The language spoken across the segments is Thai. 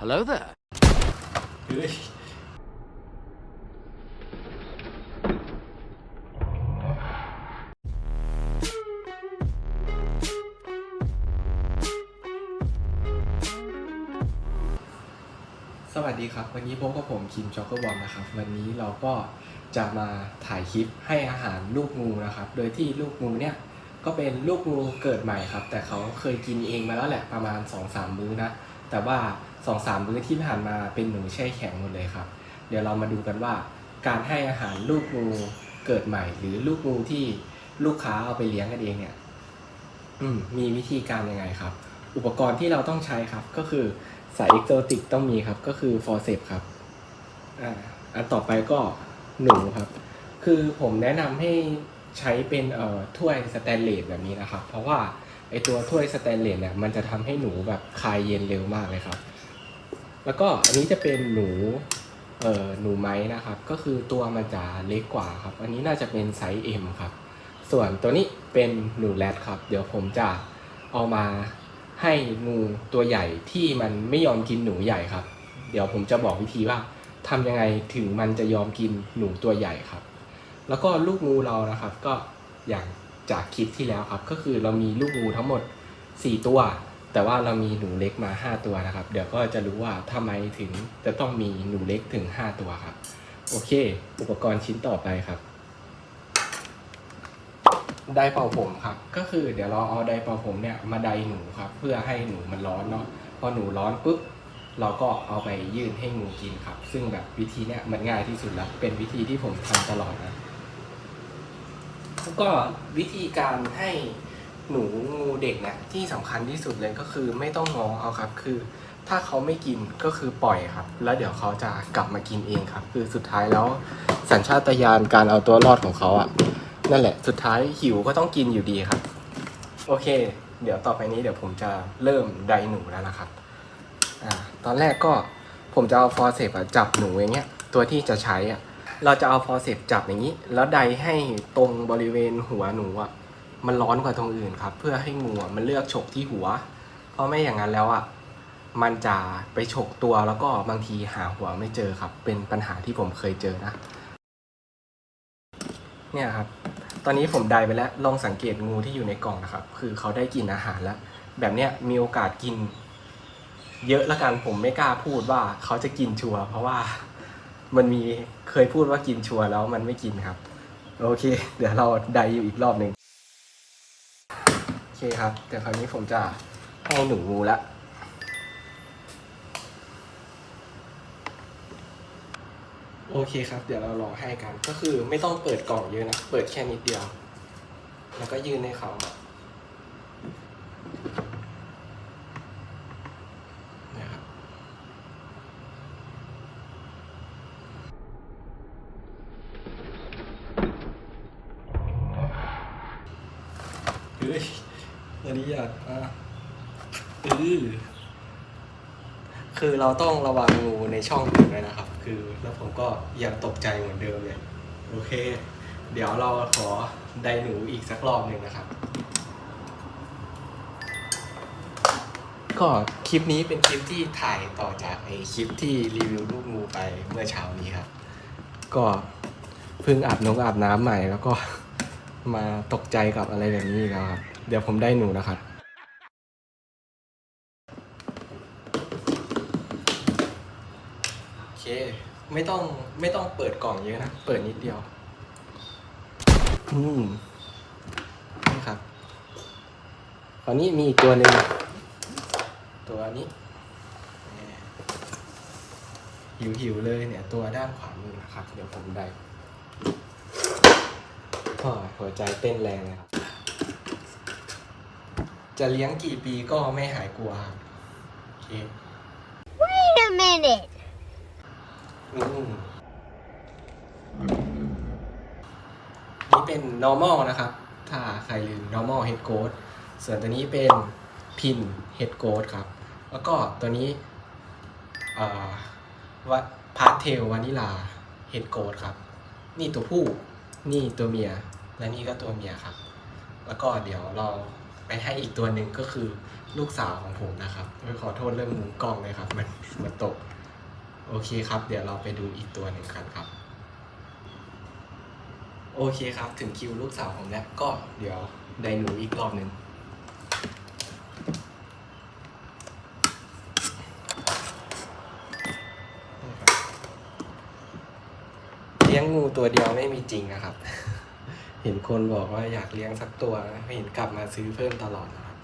Hello there. เฮ้ยสวัสดีครับ วันนี้พบกับผมคิมจ็อกเกอร์บอลนะครับ วันนี้เราก็จะมาถ่ายคลิปให้อาหารลูกงูนะครับ โดยที่ลูกงูเนี่ยก็เป็นลูกงูเกิดใหม่ครับ แต่เขาเคยกินเองมาแล้วแหละประมาณ2-3มื้อนะ แต่ว่า 2-3มื้อที่ผ่านมาเป็นหนูแช่แข็งหมดเลยครับ เดี๋ยวเรามาดูกันว่า การให้อาหารลูกงูเกิดใหม่ หรือลูกงูที่ลูกค้าเอาไปเลี้ยงกันเองเนี่ยมมีวิธีการยังไงครับ อุปกรณ์ที่เราต้องใช้ครับ ก็คือสายเอ็กโซติกต้องมีครับ ก็คือฟอร์เซปครับอ่าอันต่อไปก็หนูครับ คือผมแนะนำให้ใช้เป็นเอ่อถ้วยสแตนเลสแบบนี้นะครับ เพราะว่าไอตัวถ้วยสแตนเลสเนี่ยมันจะทำให้หนูแบบคลายเย็นเร็วมากเลยครับ แล้วก็อันนี้จะเป็นหนูเอ่อหนูไม้นะครับ ก็คือตัวมันจะเล็กกว่าครับ อันนี้น่าจะเป็นไซส์ M ครับ ส่วนตัวนี้เป็นหนูแรดครับ เดี๋ยวผมจะเอามาให้งูตัวใหญ่ที่มันไม่ยอมกินหนูใหญ่ครับ เดี๋ยวผมจะบอกวิธีว่าทำยังไงถึงมันจะยอมกินหนูตัวใหญ่ครับ แล้วก็ลูกงูเรานะครับ ก็อย่างจากคลิปที่แล้วครับ ก็คือเรามีลูกงูทั้งหมด 4 ตัว แต่ว่าเรามีหนูเล็กมา 5 ตัวนะครับ เดี๋ยวก็จะรู้ว่าทำไมถึงจะต้องมีหนูเล็กถึง 5 ตัวครับ โอเค อุปกรณ์ชิ้นต่อไปครับ ไดร์เป่าผมครับ ก็คือเดี๋ยวเราเอาไดร์เป่าผมเนี่ยมาไดหนูครับ เพื่อให้หนูมันร้อนเนาะ พอหนูร้อนปุ๊บเราก็เอาไปยื่นให้งูกินครับ ซึ่งแบบวิธีเนี่ยมันง่ายที่สุดแล้ว เป็นวิธีที่ผมทำตลอดนะแล้วก็วิธีการให้ หนูงูเด็กเนี่ยที่สำคัญที่สุดเลยก็คือไม่ต้องงอเขาครับ คือ ถ้าเขาไม่กินก็คือปล่อยครับ แล้วเดี๋ยวเขาจะกลับมากินเองครับ คือสุดท้ายแล้วสัญชาตญาณการเอาตัวรอดของเขาอะนั่นแหละ สุดท้ายหิวก็ต้องกินอยู่ดีครับ โอเค เดี๋ยวต่อไปนี้เดี๋ยวผมจะเริ่มไดหนูแล้วนะครับอ่าตอนแรกก็ผมจะเอาฟอร์เซปจับหนูอย่างเงี้ยตัวที่จะใช้อะเราจะเอาฟอร์เซปจับอย่างนี้ แล้วไดให้ตรงบริเวณหัวหนูอะ มันร้อนกว่าตรงอื่นครับ เพื่อให้งูมันเลือกฉกที่หัว เพราะไม่อย่างนั้นแล้วอะมันจะไปฉกตัวแล้วก็บางทีหาหัวไม่เจอครับ เป็นปัญหาที่ผมเคยเจอนะ เนี่ยครับ ตอนนี้ผมได้ไปแล้วลองสังเกตงูที่อยู่ในกล่องนะครับ คือเขาได้กินอาหารแล้ว แบบเนี้ยมีโอกาสกิน เยอะละกันผมไม่กล้าพูดว่าเขาจะกินชัวร์เพราะว่ามันมีเคยพูดว่ากินชัวร์แล้วมันไม่กินครับ โอเค เดี๋ยวเราไดอยู่อีกรอบหนึ่ง อเคครับ เดี๋ยวคราวนี้ผมจะให้หนูงูละโอเคครับ เดี๋ยวเราลองให้กัน ก็คือไม่ต้องเปิดกล่องเยอะนะ เปิดแค่นิดเดียว แล้วก็ยื่นให้เขานะครับเฮ้ยอันนี้อยากอะอือ คือเราต้องระวังงูในช่องอื่นด้วยนะครับ คือแล้วผมก็ยังตกใจเหมือนเดิมเลยโอเค เดี๋ยวเราขอไดหนูอีกสักรอบหนึ่งนะครับ ก็คลิปนี้เป็นคลิปที่ถ่ายต่อจากไอคลิปที่รีวิวลูกงูไปเมื่อเช้านี้ครับ ก็เพิ่งอาบน้องอาบน้ำใหม่แล้วก็มาตกใจกับอะไรแบบนี้อีกแล้วครับ เดี๋ยวผมได้หนูนะครับ โอเค ไม่ต้องไม่ต้องเปิดกล่องเยอะนะ เปิดนิดเดียว อืมนี่ครับตอนนี้มีอีกตัวหนึ่งตัวนี้หิวหิวๆเลยเนี่ย ตัวด้านขวามือนะครับ เดี๋ยวผมได้ก็หัวใจเต้นแรงเลยครับ จะเลี้ยงกี่ปีก็ไม่หายกลัวครับ โอเค Wait a minute. นี่เป็น normal นะครับ ถ้าใครลืม normal head coat ส่วนตัวนี้เป็น pin head coat ครับ แล้วก็ตัวนี้อ่าวัดพาสเทลวานิลา head coat ครับ นี่ตัวผู้ นี่ตัวเมีย และนี่ก็ตัวเมียครับ แล้วก็เดี๋ยวเราไปให้อีกตัวหนึ่งก็คือลูกสาวของผมนะครับขอโทษเรื่องมุมกล้องเลยครับ มันมันตก โอเคครับ เดี๋ยวเราไปดูอีกตัวหนึ่งกันครับ โอเคครับ ถึงคิวลูกสาวผมแล้วก็เดี๋ยวได้หนูอีกรอบหนึ่งเลี้ยงงูตัวเดียวไม่มีจริงนะครับ เห็นคนบอกว่าอยากเลี้ยงสักตัว เห็นกลับมาซื้อเพิ่มตลอดนะครับ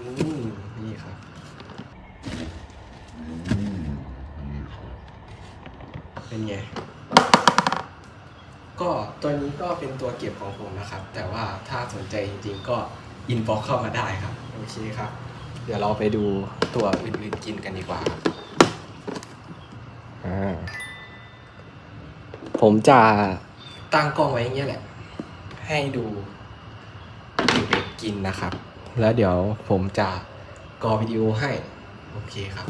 นี่นี่นี่ครับ เป็นไง ก็ตัวนี้ก็เป็นตัวเก็บของผมนะครับ แต่ว่าถ้าสนใจจริงๆก็อินบ็อกเข้ามาได้ครับ โอเคครับ เดี๋ยวเราไปดูตัวอื่นๆกินกันดีกว่าครับอ่าผมจะตั้งกล้องไว้อย่างเงี้ยแหละ ให้ดูเด็กๆกินนะครับ แล้วเดี๋ยวผมจะกอวิดีโอให้ โอเคครับ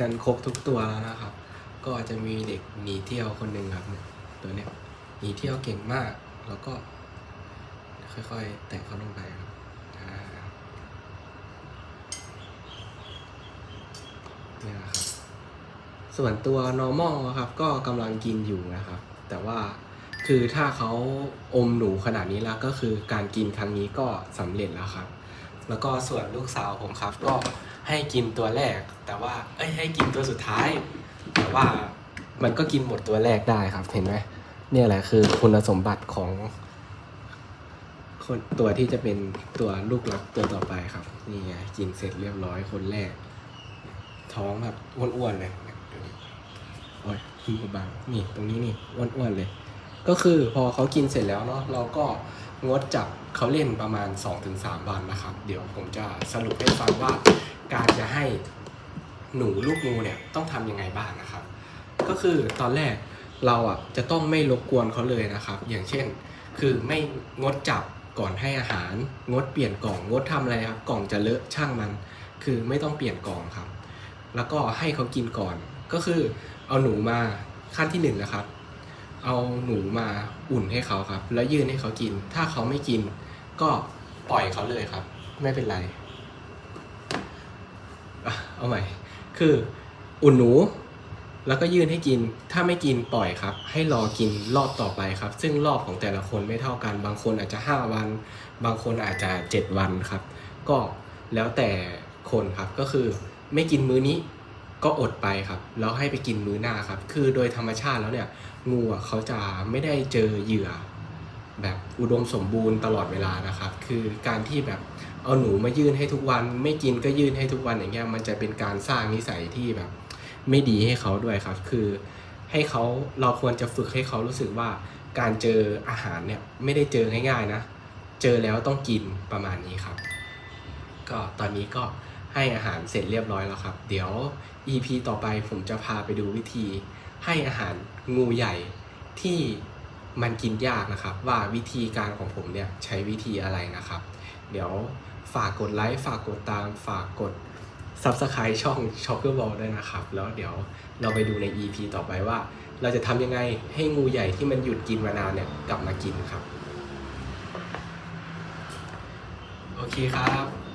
กันครบทุกตัวแล้วนะครับ ก็จะมีเด็กหนีเที่ยวคนหนึ่งครับเนี่ยตัวเนี้ยหนีเที่ยวเก่งมาก แล้วก็ ค่อยๆ แตะเขาลงไปครับเนี่ยนะครับ ส่วนตัว normal ครับ ก็กำลังกินอยู่นะครับ แต่ว่าคือถ้าเขาอมหนูขนาดนี้แล้วก็คือการกินครั้งนี้ก็สำเร็จแล้วครับ แล้วก็ส่วนลูกสาวผมครับ ก็ให้กินตัวแรก แต่ว่าเอ้ยให้กินตัวสุดท้าย แต่ว่ามันก็กินหมดตัวแรกได้ครับ เห็นไหมเนี่ยแหละคือคุณสมบัติของคนตัวที่จะเป็นตัวลูกรักตัวต่อไปครับ นี่ไงกินเสร็จเรียบร้อยคนแรก ท้องแบบอ้วนๆเลยโอ้ยคุณบางนี่ตรงนี้นี่อ้วนๆเลย ก็คือพอเขากินเสร็จแล้วเนาะเราก็ งดจับเขาเล่นประมาณ 2-3 วันนะครับ เดี๋ยวผมจะสรุปให้ฟังว่าการจะให้หนูลูกงูเนี่ยต้องทำยังไงบ้างนะครับ ก็คือตอนแรกเราอะจะต้องไม่รบกวนเขาเลยนะครับ อย่างเช่น คือไม่งดจับก่อนให้อาหาร งดเปลี่ยนกล่องงดทำอะไรครับ กล่องจะเลอะช่างมัน คือไม่ต้องเปลี่ยนกล่องครับ แล้วก็ให้เขากินก่อน ก็คือเอาหนูมาขั้นที่หนึ่งนะครับ เอาหนูมาอุ่นให้เขาครับ แล้วยื่นให้เขากิน ถ้าเขาไม่กิน ก็ปล่อยเขาเลยครับ ไม่เป็นไรเอาใหม่ คืออุ่นหนู แล้วก็ยื่นให้กิน ถ้าไม่กินปล่อยครับ ให้รอกินรอบต่อไปครับ ซึ่งรอบของแต่ละคนไม่เท่ากัน บางคนอาจจะ 5 วัน บางคนอาจจะ 7 วันครับ ก็แล้วแต่คนครับ ก็คือไม่กินมื้อนี้ ก็อดไปครับ แล้วให้ไปกินมื้อหน้าครับ คือโดยธรรมชาติแล้วเนี่ย งูเขาจะไม่ได้เจอเหยื่อ แบบอุดมสมบูรณ์ตลอดเวลานะครับ คือการที่แบบเอาหนูมายื่นให้ทุกวัน ไม่กินก็ยื่นให้ทุกวันอย่างเงี้ยมันจะเป็นการสร้างนิสัยที่แบบ ไม่ดีให้เขาด้วยครับ คือให้เขาเราควรจะฝึกให้เขารู้สึกว่าการเจออาหารเนี่ยไม่ได้เจอง่ายๆนะ เจอแล้วต้องกินประมาณนี้ครับ ก็ตอนนี้ก็ ให้อาหารเสร็จเรียบร้อยแล้วครับ เดี๋ยว EP ต่อไปผมจะพาไปดูวิธี ให้อาหารงูใหญ่ที่มันกินยากนะครับ ว่าวิธีการของผมเนี่ยใช้วิธีอะไรนะครับ เดี๋ยวฝากกดไลค์ฝากกดตามฝากกด Subscribe ช่อง s h o c k e r Ball ด้วยนะครับ แล้วเดี๋ยวเราไปดูใน EP ต่อไปว่า เราจะทำยังไงให้งูใหญ่ที่มันหยุดกินมานานเนี่ยกลับมากินครับ โอเคครับ